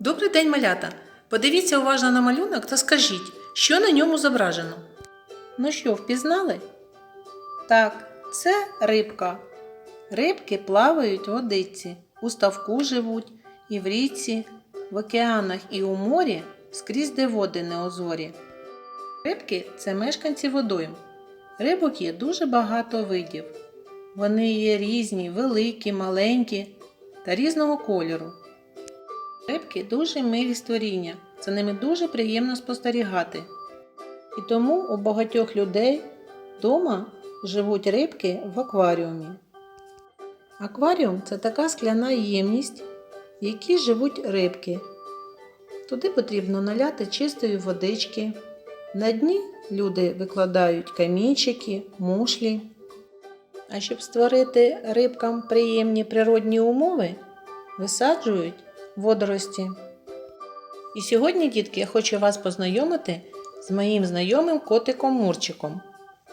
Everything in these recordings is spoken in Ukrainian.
Добрий день, малята! Подивіться уважно на малюнок та скажіть, що на ньому зображено. Ну що, впізнали? Так, це рибка. Рибки плавають в водиці, у ставку живуть, і в річці, в океанах і у морі, скрізь де води неозорі. Рибки це мешканці водойм. Рибок є дуже багато видів. Вони є різні, великі, маленькі та різного кольору. Рибки дуже милі створіння, за ними дуже приємно спостерігати. І тому у багатьох людей вдома живуть рибки в акваріумі. Акваріум це така скляна ємність, в якій живуть рибки. Туди потрібно наляти чистої водички. На дні люди викладають камінчики, мушлі. А щоб створити рибкам приємні природні умови, висаджують водорості. І сьогодні, дітки, я хочу вас познайомити з моїм знайомим котиком Мурчиком,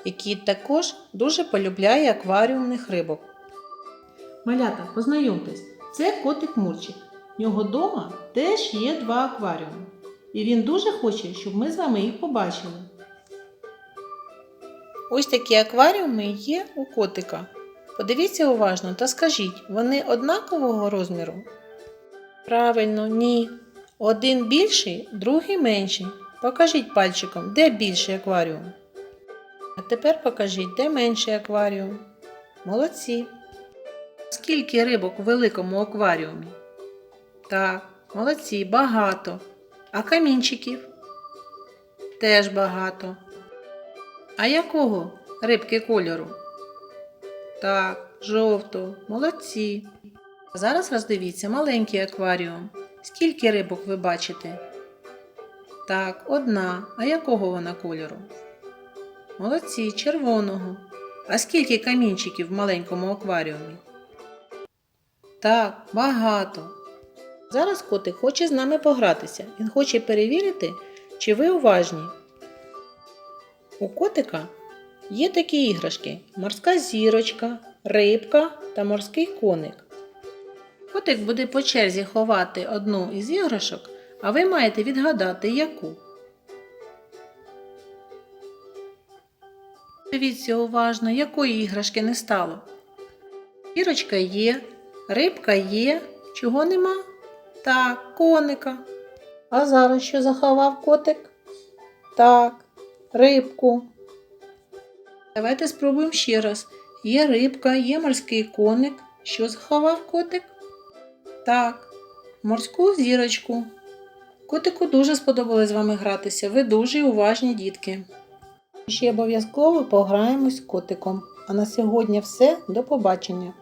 який також дуже полюбляє акваріумних рибок. Малята, познайомтесь, це котик Мурчик. В нього вдома теж є два акваріуми. І він дуже хоче, щоб ми з вами їх побачили. Ось такі акваріуми є у котика. Подивіться уважно та скажіть, вони однакового розміру? Правильно, ні. Один більший, другий менший. Покажіть пальчиком, де більший акваріум. А тепер покажіть, де менший акваріум. Молодці. Скільки рибок у великому акваріумі? Так, молодці, багато. А камінчиків? Теж багато. А якого рибки кольору? Так, жовто, молодці. Зараз роздивіться маленький акваріум. Скільки рибок ви бачите? Так, одна. А якого вона кольору? Молодці, червоного. А скільки камінчиків в маленькому акваріумі? Так, багато. Зараз котик хоче з нами погратися. Він хоче перевірити, чи ви уважні. У котика є такі іграшки: морська зірочка, рибка та морський коник. Котик буде по черзі ховати одну із іграшок, а ви маєте відгадати яку. Дивіться уважно, якої іграшки не стало. Зірочка є, рибка є, чого нема? Так, коника. А зараз що заховав котик? Так, рибку. Давайте спробуємо ще раз. Є рибка, є морський коник. Що заховав котик? Так, морську зірочку. Котику дуже сподобалось з вами гратися. Ви дуже уважні дітки. Ще обов'язково пограємось з котиком. А на сьогодні все. До побачення!